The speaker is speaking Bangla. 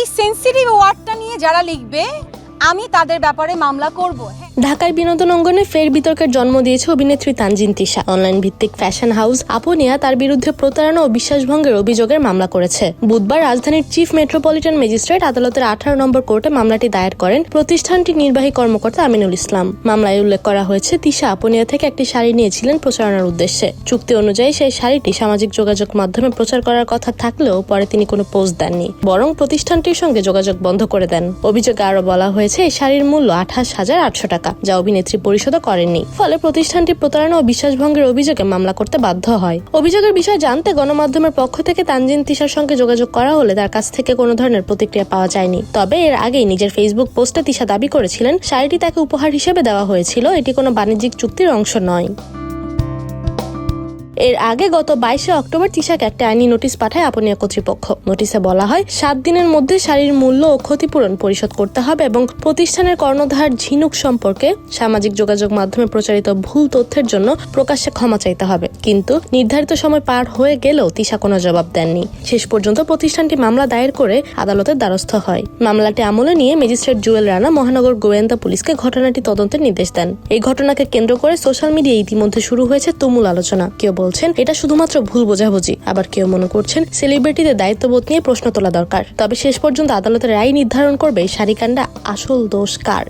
এই সেন্সিটিভ ওয়ার্ডটা নিয়ে যারা লিখবে আমি তাদের ব্যাপারে মামলা করব। হ্যাঁ। ঢাকার বিনোদন অঙ্গনে ফের বিতর্কের জন্ম দিয়েছে অভিনেত্রী তানজিন তিশা। অনলাইন ভিত্তিক ফ্যাশন হাউস আপনিয়া তার বিরুদ্ধে প্রতারণা ও বিশ্বাসভঙ্গের অভিযোগের মামলা করেছে। বুধবার রাজধানীর চিফ মেট্রোপলিটন ম্যাজিস্ট্রেট আদালতের আঠারো নম্বর কোর্টে মামলাটি দায়ের করেন প্রতিষ্ঠানটির নির্বাহী কর্মকর্তা আমিনুল ইসলাম। মামলায় উল্লেখ করা হয়েছে, তিশা আপনিয়া থেকে একটি শাড়ি নিয়েছিলেন প্রচারণার উদ্দেশ্যে। চুক্তি অনুযায়ী সেই শাড়িটি সামাজিক যোগাযোগ মাধ্যমে প্রচার করার কথা থাকলেও পরে তিনি কোনো পোস্ট দেননি, বরং প্রতিষ্ঠানটির সঙ্গে যোগাযোগ বন্ধ করে দেন। অভিযোগে আরও বলা হয়েছে, এই শাড়ির মূল্য আঠাশ হাজার আটশো টাকা। যা অভিনেত্রী পরিশোধও করেননি। ফলে প্রতিষ্ঠানটি প্রতারণা ও বিশ্বাসভঙ্গের অভিযোগে মামলা করতে বাধ্য হয়। অভিযোগের বিষয়ে জানতে গণমাধ্যমের পক্ষ থেকে তানজিন তিশার সঙ্গে যোগাযোগ করা হলে তার কাছ থেকে কোনো ধরনের প্রতিক্রিয়া পাওয়া যায়নি। তবে এর আগেই নিজের ফেসবুক পোস্টে তিশা দাবি করেছিলেন, শাড়িটি তাকে উপহার হিসেবে দেওয়া হয়েছিল। এটি কোনো বাণিজ্যিক চুক্তির অংশ নয়। এর আগে গত বাইশে অক্টোবর তিশাকে একটা আইনি নোটিশ পাঠায় আপনিয়া কর্তৃপক্ষ। নোটিশে বলা হয়, সাত দিনের মধ্যে শাড়ির মূল্য ও ক্ষতিপূরণ পরিশোধ করতে হবে এবং প্রতিষ্ঠানের কর্ণধার ঝিনুক সম্পর্কে সামাজিক যোগাযোগ মাধ্যমে প্রচারিত ভুল তথ্যের জন্য প্রকাশ্যে ক্ষমা চাইতে হবে। কিন্তু নির্ধারিত সময় পার হয়ে গেলেও তিশা কোনো জবাব দেননি। শেষ পর্যন্ত প্রতিষ্ঠানটি মামলা দায়ের করে আদালতের দ্বারস্থ হয়। মামলাটি আমলে নিয়ে ম্যাজিস্ট্রেট জুয়েল রানা মহানগর গোয়েন্দা পুলিশকে ঘটনাটি তদন্তের নির্দেশ দেন। এই ঘটনাকে কেন্দ্র করে সোশ্যাল মিডিয়ায় ইতিমধ্যে শুরু হয়েছে তুমুল আলোচনা। কেউ বলছেন, এটা শুধুমাত্র ভুল বোঝাবুঝি। আবার কেউ মনে করছেন, সেলিব্রিটিদের দায়িত্ববোধ নিয়ে প্রশ্ন তোলা দরকার। তবে শেষ পর্যন্ত আদালতের রায় নির্ধারণ করবে সারিকান্ডা আসল দোষ কার?